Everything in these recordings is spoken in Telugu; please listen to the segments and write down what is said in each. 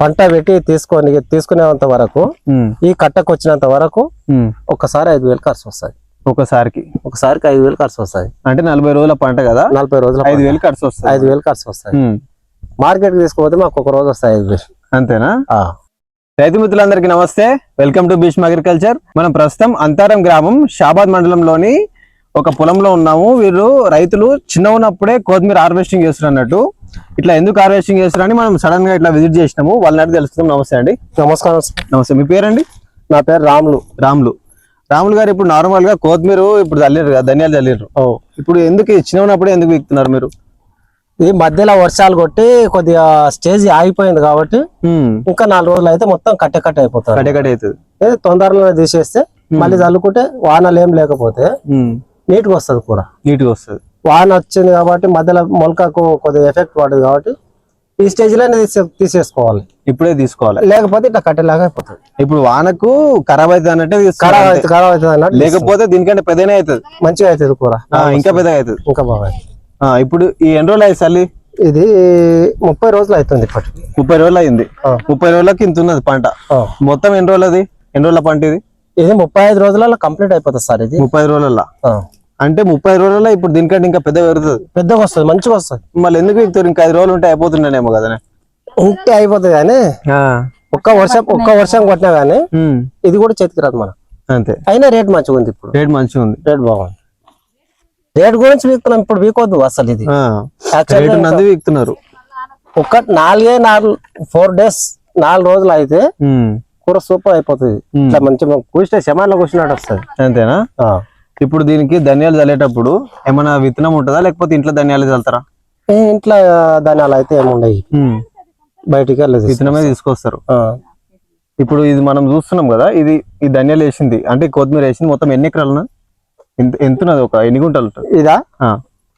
పంట పెట్టి తీసుకొని తీసుకునేంత వరకు ఈ కట్టకు వచ్చినంత వరకు ఉమ్. ఒక్కసారి ఐదు వేలు ఖర్చు వస్తుంది ఒకసారికి? ఒకసారికి ఐదు వేలు ఖర్చు వస్తుంది అంటే నలభై రోజుల పంట కదా? నలభై రోజుల ఐదు వేలు ఖర్చు వస్తుంది ఐదు వేలు ఖర్చు వస్తాయి. మార్కెట్కి తీసుకుపోతే మాకు ఒక రోజు వస్తాయి ఐదు వేలు. అంతేనా. రైతు మిత్రులందరికీ నమస్తే. Welcome to Bhishma agriculture. మనం ప్రస్తుతం అంతారం గ్రామం షాబాద్ మండలంలోని ఒక పొలంలో ఉన్నాము. వీరు రైతులు చిన్న ఉన్నప్పుడే కొత్తిమీర హార్వెస్టింగ్ చేస్తున్నారు అన్నట్టు. ఇట్లా ఎందుకు హార్వెస్టింగ్ చేస్తున్నారని మనం సడన్గా ఇట్లా విజిట్ చేసినాము. వాళ్ళని అడిగి తెలుసుకుందాం. నమస్తే అండి. నమస్కారం. నమస్తే. మీ పేరండి? నా పేరు రాములు. రాములు. రాములు గారు ఇప్పుడు నార్మల్గా కొత్తిమీర ఇప్పుడు చల్లిరు కదా ధనియాలు చల్లిరు ఇప్పుడు ఎందుకు ఈ చిన్న ఉన్నప్పుడే ఎందుకు విక్కుతున్నారు మీరు? ఇది మధ్యలో వర్షాలు కొట్టి కొద్దిగా స్టేజ్ ఆగిపోయింది కాబట్టి ఇంకా నాలుగు రోజులు అయితే మొత్తం కట్టె కట్టె అయిపోతుంది. కట్టే కట్టే అవుతుంది. తొందరలో తీసేస్తే మళ్ళీ చల్లుకుంటే వానలు ఏం లేకపోతే ఉమ్, నీట్గా వస్తుంది కూర. నీట్గా వస్తుంది. వాన వచ్చింది కాబట్టి మధ్యలో మొలకకు కొద్దిగా ఎఫెక్ట్ పడుతుంది కాబట్టి ఈ స్టేజ్లోనే తీసే- తీసేసుకోవాలి. ఇప్పుడే తీసుకోవాలి. లేకపోతే ఇట్లా కట్టెలాగా అయిపోతుంది. ఇప్పుడు వానకు ఖరాబ్ అవుతుంది అన్నట్టే ఖరాబ్ అవుతుంది ఖరాబ్ అవుతుంది అన్నట్టు లేకపోతే దీనికంటే పెద్దనే అవుతుంది. మంచిగా అవుతుంది కూర. ఇంకా పెద్దగా అవుతుంది. ఇంకా బాగా అవుతుంది. ఆ, ఇప్పుడు ఈ ఎన్ని రోజులు అయ్యి చల్లి ఇది ముప్పై రోజులు అవుతుంది ఇప్పటికి. ముప్పై రోజులు అయింది. ముప్పై రోజులకి ఇంత ఉన్నది పంట. మొత్తం ఎన్ని రోజులు అది ఎన్ని రోజుల పంట ఇది? ఇది ముప్పై ఐదు రోజులలో కంప్లీట్ అయిపోతుంది సార్ ఇది. ముప్పై రోజుల ఆ. అంటే ముప్పై రోజుల్లో ఇప్పుడు దీనికంటే ఇంకా పెద్ద పెరుగుతుంది. పెద్దగా వస్తుంది మంచిగా వస్తుంది. మళ్ళీ ఎందుకు ఎక్కుతారు ఇంకా ఐదు రోజులు ఉంటే అయిపోతుండేమో కదా ఉంటే అయిపోతుంది కానీ ఒక్క వర్షం ఒక్క వర్షం కొట్టినా కానీ ఇది కూడా చేతికి రాదు మనం. అంతే. అయినా రేట్ మంచిగా ఉంది ఇప్పుడు. రేట్ మంచిగా ఉంది. రేట్ బాగుంది. రేట్ గురించి వీకున్నాం ఇప్పుడు వీకొద్దు అసలు ఇది. విక్కుతున్నారు ఒక్క నాలుగే నాలుగు ఫోర్ డేస్ నాలుగు రోజులు అయితే కూర సూపర్ అయిపోతుంది. ఇట్లా మంచిగా కూర్చుంటే శమాన్లో కూర్చున్నట్టు వస్తుంది. అంతేనా. ఇప్పుడు దీనికి ధనియాలు చల్లేటప్పుడు ఏమైనా విత్తనం ఉంటుందా? లేకపోతే ఇంట్లో ధనియాలు చల్లుతారా? ఇంట్లో ధాన్యాలు అయితే ఏముండయి బయటికి వెళ్ళదు విత్తనమే తీసుకొస్తారు. ఇప్పుడు ఇది మనం చూస్తున్నాం కదా ఇది ఈ ధనియాలు వేసింది. అంటే కొత్తిమీర వేసింది మొత్తం ఎన్ని ఎకరాలు ఎంత ఎంత ఉన్నది ఒక ఎన్ని గుంటలు ఇదా?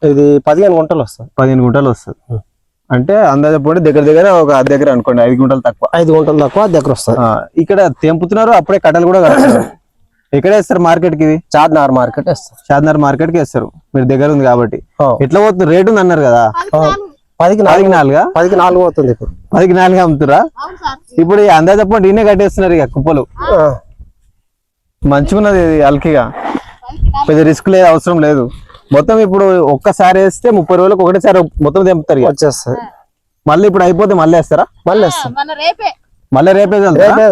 ఇది పదిహేను గుంటలు వస్తుంది. పదిహేను గుంటలు వస్తుంది. అంటే అందాజ పోటీ దగ్గర దగ్గర ఒక దగ్గర అనుకోండి ఐదు గుంటలు తక్కువ. ఐదు గుంటలు తక్కువ దగ్గర వస్తుంది. ఇక్కడ తెంపుతున్నారు అప్పుడే కట్టలు కూడా కడుతున్నారు ఎక్కడ వేస్తారు మార్కెట్కి ఇది? చార్మినార్ మార్కెట్ వేస్తారు. షాద్నగర్ మార్కెట్కి వేస్తారు. మీరు దగ్గర ఉంది కాబట్టి. ఎట్లా పోతుంది? రేటు ఉంది అన్నారు కదా. పదికి నాలుగు. నాలుగా. పదికి నాలుగు? అవుతుంది ఇప్పుడు. పదికి నాలుగు అమ్ముతురా ఇప్పుడు ఈ అందాజ పోటీ ఈయనే కట్టేస్తున్నారు ఇక కుప్పలు. ఆ. మంచిగా ఉన్నది ఇది అల్కిగా. పెద్ద రిస్క్ లేదు అవసరం లేదు. మొత్తం ఇప్పుడు ఒక్కసారి వేస్తే ముప్పై రోజులకు ఒకటేసారి మొత్తం తెంపుతారు ఇక. వచ్చేస్తుంది. మళ్ళీ ఇప్పుడు అయిపోతే మళ్ళీ వేస్తారా? మళ్ళీ వేస్తాం. మన రేపే. మళ్ళీ రేపే? రేపే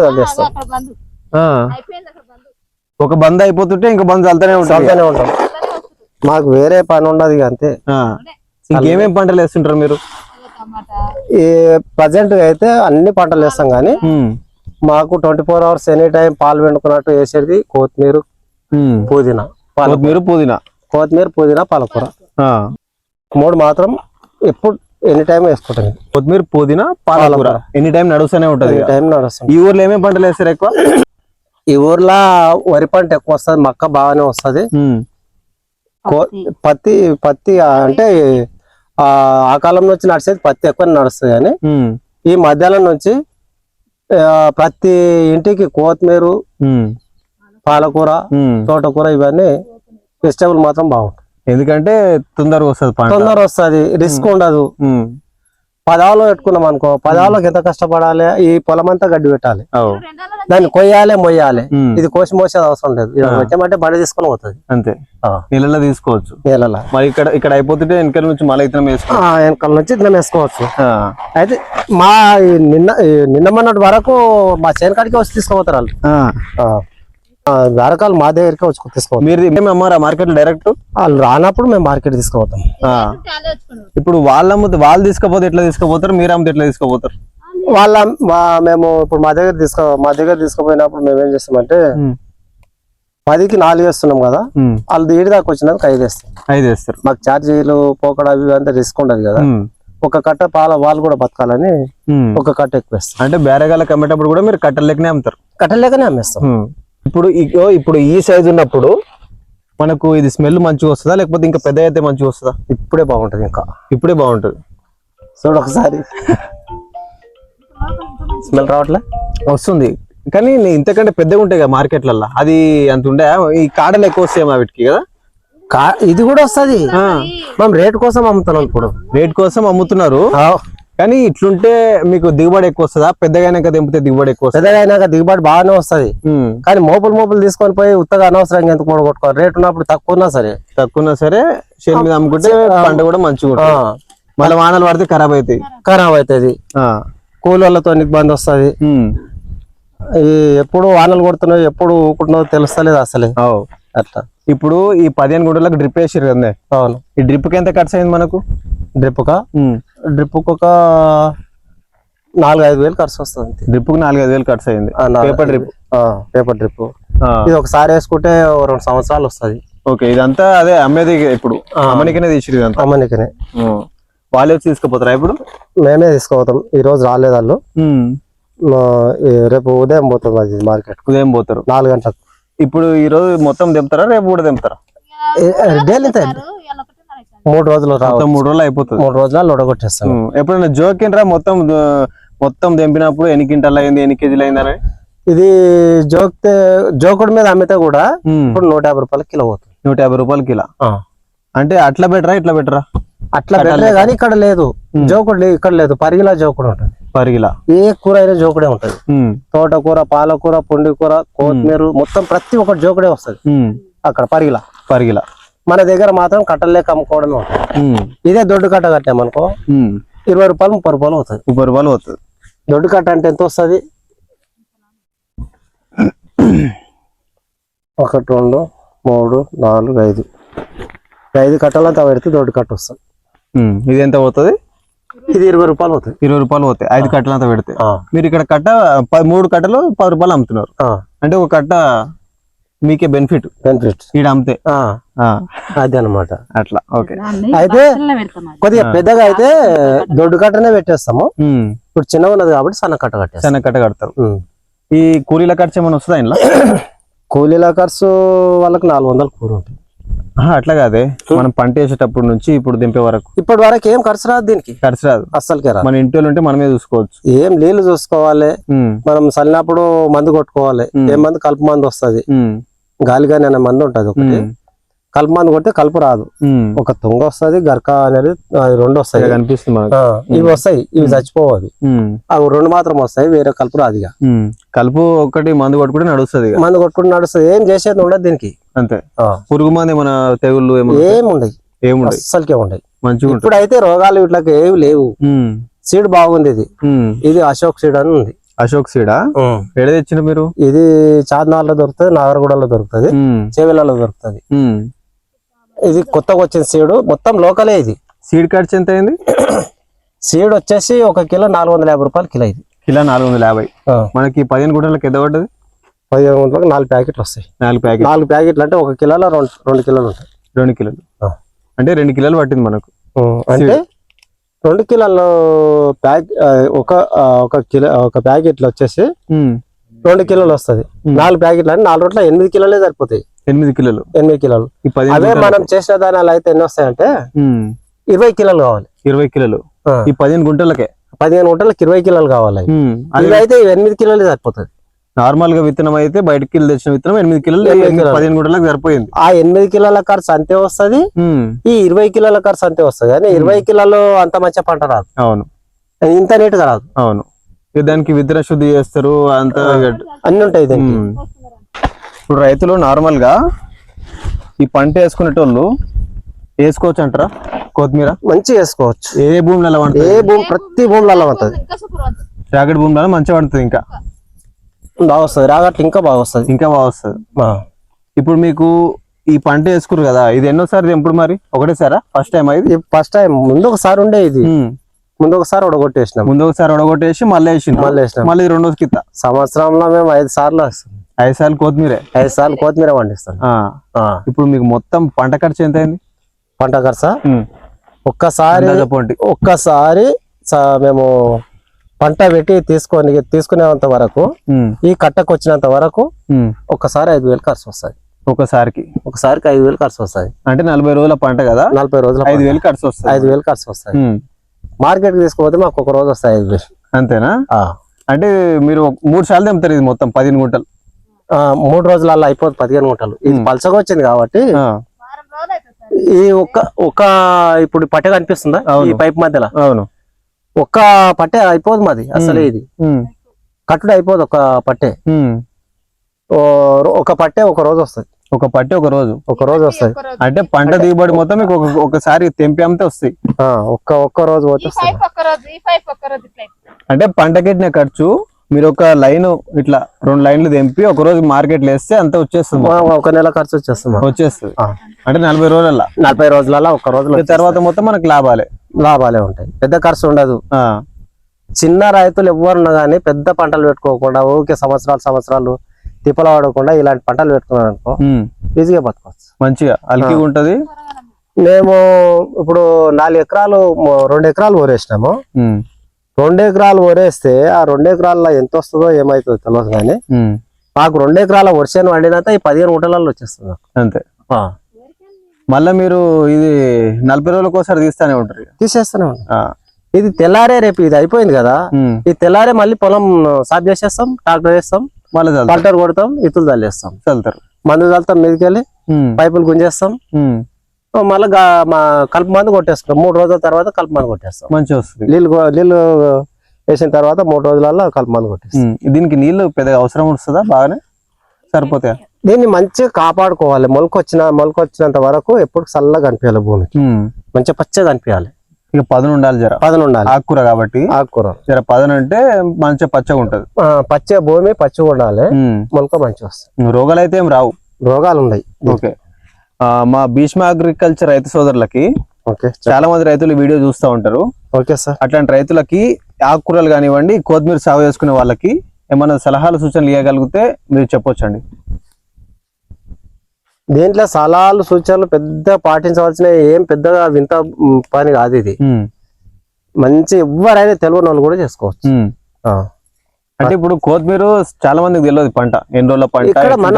ఒక బంద్ అయిపోతుంటే ఇంక బంద్ చల్లుతూనే ఉంటుంది. చదువుతూనే ఉంటాం. మాకు వేరే పని ఉండదు ఇక అంతే. ఇంకేమేం పంటలు వేస్తుంటారు మీరు? ఈ ప్రజెంట్ అయితే అన్ని పంటలు వేస్తాం కానీ మాకు twenty four hours any time పాలు వెండుకున్నట్టు వేసేది కొత్తిమీర. పుదీనా కొత్తిమీర పుదీనా? కొత్తిమీర పుదీనా పాలకూర. మూడు మాత్రం ఎప్పుడు ఎనీ టైం వేసుకుంటాం. కొత్తిమీర పుదీనా పాలకూర. ఎనీ టైం నడుస్తూనే ఉంటది ఇక. టైం నడుస్తుంది. ఈ ఊర్లో ఏమేం పంటలు వేస్తారు ఎక్కువ? ఈ ఊర్లో వరి పంట ఎక్కువ వస్తుంది మక్క బాగానే వస్తుంది. పత్తి పత్తి అంటే ఆ ఆ కాలం నుంచి నడిచేది పత్తి ఎక్కువ నడుస్తుంది కానీ ఈ మధ్యాహ్నం నుంచి ప్రతి ఇంటికి కొత్తిమీర పాలకూర. తోటకూర ఇవన్నీ వెజిటేబుల్ మాత్రం బాగుంటాయి. ఎందుకంటే తొందరగా వస్తుంది పంట. తొందర వస్తుంది రిస్క్ ఉండదు. పదావులో పెట్టుకున్నాం అనుకో పదావులోకి ఎంత కష్టపడాలి? ఈ పొలం అంతా గడ్డి పెట్టాలి. దాన్ని కొయ్యాలి మొయ్యాలి. ఇది కోసి మోసేది అవసరం లేదు. పెట్టామంటే బండి తీసుకొని పోతుంది. అంతే. ఆ. నీళ్ళలో తీసుకోవచ్చు. నీళ్ళలో మరి ఇక్కడ ఇక్కడ అయిపోతుంటే వెనకాల నుంచి మళ్ళీ ఇతనం వెనకాల నుంచి ఇట్లా వేసుకోవచ్చు. అయితే మా నిన్న నిన్న మొన్నటి వరకు మా చేనకాడికి వచ్చి తీసుకుపోతారు వాళ్ళు. వారకాలు మా దగ్గరికి వచ్చి తీసుకోవాలి మీరు మేము అమ్మారా మార్కెట్ డైరెక్ట్? వాళ్ళు రానప్పుడు మేము మార్కెట్ తీసుకుపోతాం. ఇప్పుడు వాళ్ళు వాళ్ళు తీసుకపోతే ఎట్లా తీసుకుపోతారు? మీరు అమ్మితే ఎట్లా తీసుకుపోతారు? వాళ్ళ మేము ఇప్పుడు మా దగ్గర తీసుకో మా దగ్గర తీసుకుపోయినప్పుడు మేము ఏం చేస్తామంటే పదికి నాలుగు వేస్తున్నాం కదా వాళ్ళు ఏడు దాకా వచ్చినాక ఐదు వేస్తాం ఐదు వేస్తారు. మాకు ఛార్జీలు పోకడ అవి అంతా రిస్క్ ఉండదు కదా. ఒక కట్ట పాల వాళ్ళు కూడా బతకాలని. ఒక కట్ట ఎక్కువ అంటే బేరగాళ్ళకి అమ్మేటప్పుడు కూడా మీరు కట్టలేకనే అమ్ముతారు. కట్టలేకనే అమ్మేస్తాం. ఉమ్. ఇప్పుడు ఇప్పుడు ఈ సైజు ఉన్నప్పుడు మనకు ఇది స్మెల్ మంచిగా వస్తుందా? లేకపోతే ఇంకా పెద్ద అయితే మంచిగా వస్తుందా? ఇప్పుడే బాగుంటది ఇంకా. ఇప్పుడే బాగుంటుంది. చూడు ఒకసారి. స్మెల్ రావట్లే? వస్తుంది. కానీ ఇంతకంటే పెద్దగా ఉంటాయి కదా మార్కెట్లల్లో. అది అంత ఉండే ఈ కాడలు ఎక్కువ వస్తాయి వీటికి కదా? కా- ఇది కూడా వస్తది. మనం రేట్ కోసం అమ్ముతున్నాం ఇప్పుడు. రేట్ కోసం అమ్ముతున్నారు. కానీ ఇట్లుంటే మీకు దిగుబడి ఎక్కువ వస్తుందా? పెద్దగా తెంపితే దిగుబడి ఎక్కువ పెద్దగా దిగుబడి బాగానే వస్తది. కానీ మోపులు మోపులు తీసుకొని పోయి ఉత్తగా అనవసరంగా ఎందుకు కొట్టుకోవాలి రేట్ ఉన్నప్పుడు తక్కువ ఉన్నా సరే. తక్కువ సరే చేను మీద అమ్ముకుంటే పంట కూడా మంచిగా మళ్ళీ వానలు పడితే ఖరాబ్ అవుతాయి. ఖరాబ్ అవుతుంది. కూలీలతో ఇబ్బంది వస్తది. ఎప్పుడు వానలు కొడుతున్నావు ఎప్పుడు ఊకుంటున్నావు తెలుస్తలేదు అసలే. అట్లా. ఇప్పుడు ఈ పదిహేను గుంటలకు డ్రిప్ వేసారు కదా అవును. ఈ డ్రిప్కి ఎంత ఖర్చు అయింది మనకు? డ్రిప్ డ్రిప్ ఒక నాలుగు ఐదు వేలు ఖర్చు వస్తుంది డ్రిప్కి నాలుగు ఐదు వేలు ఖర్చు అయింది పేపర్ డ్రిప్? ఆ, పేపర్ డ్రిప్ ఇది ఒకసారి వేసుకుంటే రెండు సంవత్సరాలు వస్తది. ఓకే ఇదంతా అదే అమ్మేది ఇప్పుడు. అమ్మనికనే తీసిరు ఇదంతా? అమ్మనికనే. వాళ్ళే వచ్చి తీసుకుపోతారా ఇప్పుడు? మేమే తీసుకోపోతాం. ఈ రోజు రాలేదు వాళ్ళు. రేపు ఉదయం పోతాం అది మార్కెట్ ఉదయం పోతారు. నాలుగు గంటలకు. ఇప్పుడు ఈ రోజు మొత్తం తెంపుతారా? రేపు కూడా తెంపుతారా? డైలీ ఇవాళ ఒకటి మరి అవుతుంది. మూడు రోజులు రావు మూడు రోజులు అయిపోతుంది. మూడు రోజులు ఒడగొట్టేస్తాం ఉమ్. ఎప్పుడైనా జోకిండ్రా మొత్తం మొత్తం తెంపినప్పుడు ఎన్ని క్వింటాలు అయింది ఎన్ని కేజీలు అయిందని ఇది జోకితే జోకుడు మీద అమ్మితే కూడా. ఇప్పుడు నూట యాభై రూపాయలు కిలో పోతుంది. నూట యాభై రూపాయలు కిలో. అంటే అట్లా బెటరా ఇట్లా బెటరా అట్లా పెట్టలే కానీ ఇక్కడ లేదు. జోకుడు ఇక్కడ లేదు. పరిగిలా జోకుడు ఉంటుంది. పరిగిలా. ఏ కూర అయినా జోకుడే ఉంటది. తోటకూర పాలకూర పొండి కూర కొత్తిమీర మొత్తం ప్రతి ఒక్కటి జోకుడే వస్తది. అక్కడ పరిగిలా. పరిగిలా. మన దగ్గర మాత్రం ఉంటుంది. ఉమ్. ఇదే దొడ్డు కట్ట కట్టామనుకో. ఇరవై రూపాయలు ముప్పై రూపాయలు అవుతుంది. ముప్పై రూపాయలు పోతుంది దొడ్డు కట్ట అంటే ఎంత వస్తుంది? ఒకటి రెండు మూడు నాలుగు ఐదు. ఐదు కట్టలంతా పెడితే దొడ్డు కట్ట వస్తుంది. ఇది ఎంత పోతుంది ఇది ఇరవై రూపాయలు అవుతుంది. ఇరవై రూపాయలు పోతాయి ఐదు కట్టలు అంతా పెడితే. మీరు ఇక్కడ కట్ట మూడు కట్టలు పది రూపాయలు అమ్ముతున్నారు. అంటే ఒక కట్ట మీకే బెనిఫిట్ బెనిఫిట్ ఈడ అమ్మితే. ఆ, ఆ, అది అనమాట అట్లా ఓకే. అయితే. కొద్దిగా పెద్దగా అయితే దొడ్డు కట్టనే పెట్టేస్తాము. ఇప్పుడు చిన్నగా ఉన్నది కాబట్టి సన్న కట్ట కట్టేస్తాం. చిన్న కట్ట కడతారు. ఈ కూలీల ఖర్చు ఏమైనా వస్తుందా ఇంట్లో? కూలీల ఖర్చు వాళ్ళకి నాలుగు వందలు కూర ఉంటుంది. ఆహా, అట్లా కాదే. మనం పంట వేసేటప్పుడు నుంచి ఇప్పుడు దింపే వరకు. ఇప్పటి వరకు ఏం ఖర్చు రాదు దీనికి. ఖర్చు రాదు. అస్సలకే రాదు. మన ఇంటి వాళ్ళు ఉంటే మనమే చూసుకోవచ్చు. ఏం నీళ్ళు చూసుకోవాలి. మనం చల్లినప్పుడు మందు కొట్టుకోవాలి. ఏ మందు కలుపు మందు వస్తుంది. గాలిగాని అనే మందు ఉంటది ఒకటి. కలుపు మందు కొడితే కలుపు రాదు. ఒక తుంగ వస్తది గరక అనేది అది రెండు వస్తాయి. కనిపిస్తుంది ఇవి వస్తాయి ఇవి చచ్చిపోవు అవి. రెండు మాత్రం వస్తాయి వేరే కలుపు రాదు ఇక. కలుపు ఒకటి మందు కొట్టుకుంటే నడుస్తుంది మందు కొట్టుకుని నడుస్తుంది. ఏం చేసేది ఉండదు దీనికి. అంతే. పురుగు మంది ఏమైనా తెగుళ్ళు ఏముండయి. అస్సలకే ఉండయి. మంచిగా ఉంటుంది ఇప్పుడైతే రోగాలు ఇట్లకి ఏవి లేవు. సీడ్ బాగుంది ఇది. ఇది అశోక్ సీడ్ అని ఉంది. అశోక్ సీడా? ఎడ తెచ్చిన మీరు? ఇది చార్నాల్లో దొరుకుతుంది నాగరగూడలో దొరుకుతుంది. చేవెళ్ళలో దొరుకుతుంది. ఇది కొత్తగా వచ్చిన సీడ్ మొత్తం లోకలే ఇది. సీడ్ ఖర్చు ఎంత అయింది? సీడ్ వచ్చేసి ఒక కిలో నాలుగు వందల యాభై రూపాయలు కిలో ఇది. కిలో నాలుగు వందల యాభై. మనకి పదిహేను గుంటలకు ఎంత పడ్డది? పదిహేను వందలకు నాలుగు ప్యాకెట్లు వస్తాయి. నాలుగు ప్యాకెట్ నాలుగు ప్యాకెట్లు అంటే ఒక కిలోలో రెండు రెండు కిలోలు ఉంటాయి. రెండు కిలోలు. అంటే రెండు కిలోలు పట్టింది మనకు. అంటే రెండు కిలోలు ప్యాక్ ఒక ఒక కిలో ఒక ప్యాకెట్లు వచ్చేసి. రెండు కిలోలు వస్తది. నాలుగు ప్యాకెట్లు అంటే నాలుగు రోట్ల ఎనిమిది కిలోలే సరిపోతాయి. ఎనిమిది కిలోలు. ఎనిమిది కిలోలు. గుంటలు- మనం చేసిన దానాలు అయితే ఎన్ని వస్తాయంటే. ఇరవై కిలోలు కావాలి. ఇరవై కిలోలు. ఈ పదిహేను గుంటలకే. పదిహేను గుంటలకు ఇరవై కిలోలు కావాలి. అది అయితే ఎనిమిది కిలోలే సరిపోతుంది నార్మల్గా విత్తనం అయితే బయటకి వెళ్ళి తెచ్చిన విత్తనం. ఎనిమిది కిలోలు. పదిహేను గుంటలకు సరిపోయింది. ఆ ఎనిమిది కిలోల ఖర్చు అంతే వస్తది. ఈ ఇరవై కిలోల ఖర్చు అంతే వస్తది. కానీ ఇరవై కిలోలు అంత మంచి పంట రాదు. అవును. ఇంత నీట్గా రాదు. అవును. దానికి విత్తన శుద్ధి చేస్తారు అంత అన్ని ఉంటాయి. ఇప్పుడు రైతులు నార్మల్గా ఈ పంట వేసుకునేటోళ్ళు వేసుకోవచ్చు అంటారా? కొత్తిమీర? మంచి చేసుకోవచ్చు ఏ భూమిలో ఏ భూమి ప్రతి భూమిలో ఉంటుంది. జాకెట్ భూమిలో మంచిగా పండుతుంది ఇంకా. బాగా వస్తుంది రాగట్లు ఇంకా బాగా వస్తుంది ఇంకా బాగా వస్తుంది ఇప్పుడు మీకు ఈ పంట వేసుకురు కదా ఇది ఎన్నోసారి ఎప్పుడు మరి? ఒకటేసారా? ఫస్ట్ టైం ఇది? ఫస్ట్ టైం ముందు ఒకసారి ఉండే ఇది. ముందు ఒకసారి ఉడగొట్టేసినాం ముందు ఒకసారి ఒడగొట్టేసి మళ్ళీ వేసి మళ్ళీ వేసినాం. మళ్ళీ ఇది రెండో కిత్త సంవత్సరంలో మేము ఐదు సార్లు వేస్తాం. ఐదు సార్లు కొత్తిమీరే? ఐదు సార్లు కొత్తిమీర పండిస్తాం. ఇప్పుడు మీకు మొత్తం పంట ఖర్చు ఎంత అయింది? పంట ఖర్చా. ఒక్కసారి ఒక్కసారి మేము పంట పెట్టి తీసుకొని తీసుకునేంత వరకు. ఈ కట్టకు వచ్చినంత వరకు ఉమ్. ఒక్కసారి ఐదు వేలు ఖర్చు వస్తుంది ఒకసారికి? ఒకసారికి ఐదు వేలు ఖర్చు వస్తుంది అంటే నలభై రోజుల పంట కదా? నలభై రోజుల ఐదు వేలు ఖర్చు వస్తుంది ఐదు వేలు ఖర్చు వస్తాయి. మార్కెట్కి తీసుకుపోతే మాకు ఒక రోజు వస్తాయి ఐదు వేలు. అంతేనా? ఆ. అంటే మీరు మూడు సార్లు తెంపుతారు ఇది మొత్తం పదిహేను గుంటలు. ఆ, మూడు రోజులలో అయిపోతుంది పదిహేను గుంటలు. ఇది పలసగా వచ్చింది కాబట్టి ఆ. వారం రోజులు అవుతుంది సార్. ఈ ఒక ఒక ఇప్పుడు పట్టె కనిపిస్తుందా. ఈ పైప్ మధ్యలో? అవును. ఒక్క పట్టే అయిపోదు మాది అసలే ఇది. కట్టుడు అయిపోదు ఒక పట్టే. ఒక పట్టే ఒక రోజు వస్తుంది. ఒక పట్టి ఒక రోజు. ఒక రోజు వస్తుంది. అంటే పంట దిగుబడి మొత్తం మీకు ఒక- ఒకసారి తెంపి అమ్మితే వస్తాయి ఆ, ఒక్క ఒక్క రోజు రోజు రోజు. అంటే పంట కెట్టిన ఖర్చు మీరు ఒక లైన్ ఇట్లా రెండు లైన్లు తెంపి ఒక రోజు మార్కెట్ వేస్తే అంత వచ్చేస్తుంది ఒక నెల ఖర్చు వచ్చేస్తుంది. వచ్చేస్తుంది. అంటే నలభై రోజుల నలభై రోజులలో ఒక రోజులో తర్వాత మొత్తం మనకు లాభాలే. లాభాలే ఉంటాయి. పెద్ద ఖర్చు ఉండదు. చిన్న రైతులు ఎవరున్నా కానీ పెద్ద పంటలు పెట్టుకోకుండా ఊరికే సంవత్సరాలు సంవత్సరాలు తిప్పలు పడకుండా ఇలాంటి పంటలు పెట్టుకున్నాను అనుకో ఈజీగా బతకవచ్చు మంచిగా ఉంటది? మేము ఇప్పుడు నాలుగు ఎకరాలు రెండు ఎకరాలు ఊరేసినాము. ఉమ్, రెండు ఎకరాలు ఊరేస్తే ఆ రెండు ఎకరాల్లో ఎంత వస్తుందో ఏమవుతుందో తెలియదు కానీ మాకు రెండు ఎకరాల వర్షాన్ని వండినంత ఈ పదిహేను గుంటలలో వచ్చేస్తుంది. అంతే. మళ్ళా మీరు ఇది నలభై రోజులకు ఒకసారి తీస్తానే ఉంటారు. తీసేస్తూనే ఆ, ఇది తెల్లారే రేపు ఇది అయిపోయింది కదా ఈ తెల్లారే మళ్ళీ పొలం సాఫ్ చేసేస్తాం ట్రాక్టర్ వేస్తాం మళ్ళీ పంటలు కొడతాం ఇతులు చల్లేస్తాం. చల్లుతారు. మందు చల్లుతాం మీదకి వెళ్ళి ఉమ్, పైపులు గుంజేస్తాం. మళ్ళీ మా కలుపు మందు కొట్టేస్తాం మూడు రోజుల తర్వాత కలుపు మందు కొట్టేస్తాం. మంచిగా వస్తుంది. నీళ్ళు నీళ్ళు వేసిన తర్వాత మూడు రోజులలో కలుపు మందు కొట్టేస్తాం. దీనికి నీళ్ళు పెద్దగా అవసరం వస్తుందా? బాగానే సరిపోతాయా? దీన్ని మంచిగా కాపాడుకోవాలి. మొలకొచ్చిన మొలకొచ్చినంత వరకు ఎప్పుడు చల్లగా కనిపించాలి ఉమ్, మంచిగా పచ్చగా కనిపించాలి ఇక పదును ఉండాలి జర. పదన ఉండాలి ఆకుకూర కాబట్టి. ఆకుకూర. జర పదన అంటే మంచిగా పచ్చగా ఉంటది. ఆ, పచ్చగా భూమి పచ్చిగా ఉండాలి. మొలక మంచిగా వస్తుంది. రోగాలు అయితే ఏం రావు. రోగాలు ఉన్నాయి ఓకే మా భీష్మ అగ్రికల్చర్ రైతు సోదరులకి ఓకే చాలా మంది రైతులు వీడియో చూస్తూ ఉంటారు. Okay sir. అట్లాంటి రైతులకి ఆకుకూరలు కానివ్వండి కొత్తిమీర సాగు చేసుకునే వాళ్ళకి ఏమైనా సలహాలు సూచనలు ఇవ్వగలిగితే మీరు చెప్పొచ్చండి. దీంట్లో సలహాలు సూచనలు పెద్ద పాటించవలసిన ఏం పెద్దగా వింత పని కాదు ఇది. మంచి ఎవరైనా తెలియని వాళ్ళు కూడా చేసుకోవచ్చు. అంటే ఇప్పుడు కొత్తిమీర చాలా మందికి తెలియదు పంట. ఎన్ని రోజుల పంట ఇక్కడ మన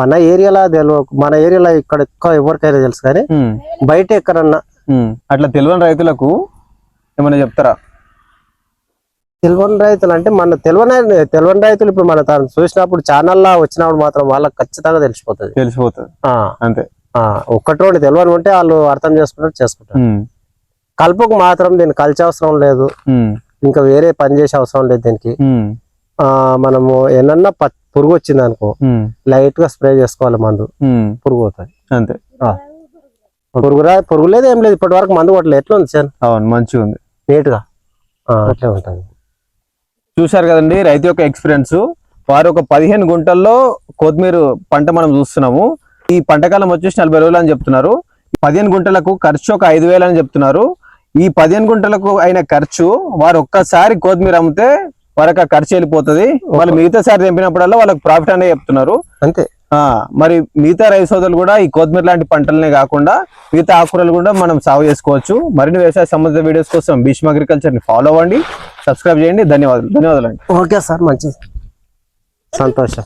మన ఏరియాలో తెలియ మన ఏరియాలో ఇక్కడ ఎక్కువ ఎవరికైనా తెలుసు కానీ బయట ఎక్కడన్నా. అట్లా తెలియని రైతులకు ఏమైనా చెప్తారా? తెలియని రైతులు అంటే మన తెలియని తెలియని రైతులు ఇప్పుడు మన తను చూసినప్పుడు ఛానల్లో వచ్చినప్పుడు మాత్రం వాళ్ళకి ఖచ్చితంగా తెలిసిపోతుంది. తెలిసిపోతుంది. అంతే. ఒక్కటి రెండు తెలియని ఉంటే వాళ్ళు అర్థం చేసుకున్నట్టు చేసుకుంటారు. కలుపుకు మాత్రం దీనికి కలిసి అవసరం లేదు. ఇంకా వేరే పని చేసే అవసరం లేదు దీనికి. మనము ఏమన్నా పురుగు వచ్చింది అనుకో లైట్గా స్ప్రే చేసుకోవాలి మందు. పురుగు పోతుంది అంతే. పురుగు రా పురుగు లేదు ఏం లేదు. ఇప్పటి వరకు మందు కొట్టలేదు ఎట్లా ఉంది సార్? అవును మంచిగా ఉంది నీట్గా అట్లే ఉంటుంది. చూశారు కదండి రైతు యొక్క ఎక్స్పీరియన్స్ వారు ఒక పదిహేను గుంటల్లో కొత్తిమీర పంట మనం చూస్తున్నాము. ఈ పంటకాలం వచ్చేసి నలభై రోజులు అని చెప్తున్నారు. పదిహేను గుంటలకు ఖర్చు ఒక ఐదు వేలు అని చెప్తున్నారు. ఈ పదిహేను గుంటలకు అయిన ఖర్చు వారు ఒక్కసారి కొత్తిమీర అమ్మితే వారికి ఆ ఖర్చు వెళ్ళిపోతుంది. వాళ్ళు మిగతా సారి తెంపినప్పుడల్లా వాళ్ళకి ప్రాఫిట్ అనే చెప్తున్నారు. అంతే. మరి మిగతా రైతు సోదరులు కూడా ఈ కొత్తిమీర లాంటి పంటలనే కాకుండా మిగతా ఆకుకూరలు కూడా మనం సాగు చేసుకోవచ్చు. మరిన్ని వ్యవసాయ సంబంధిత వీడియోస్ కోసం భీష్మ అగ్రికల్చర్ని ఫాలో అవ్వండి సబ్స్క్రైబ్ చేయండి ధన్యవాదాలు ధన్యవాదాలు అండి ఓకే సార్ మంచిది. సంతోషం.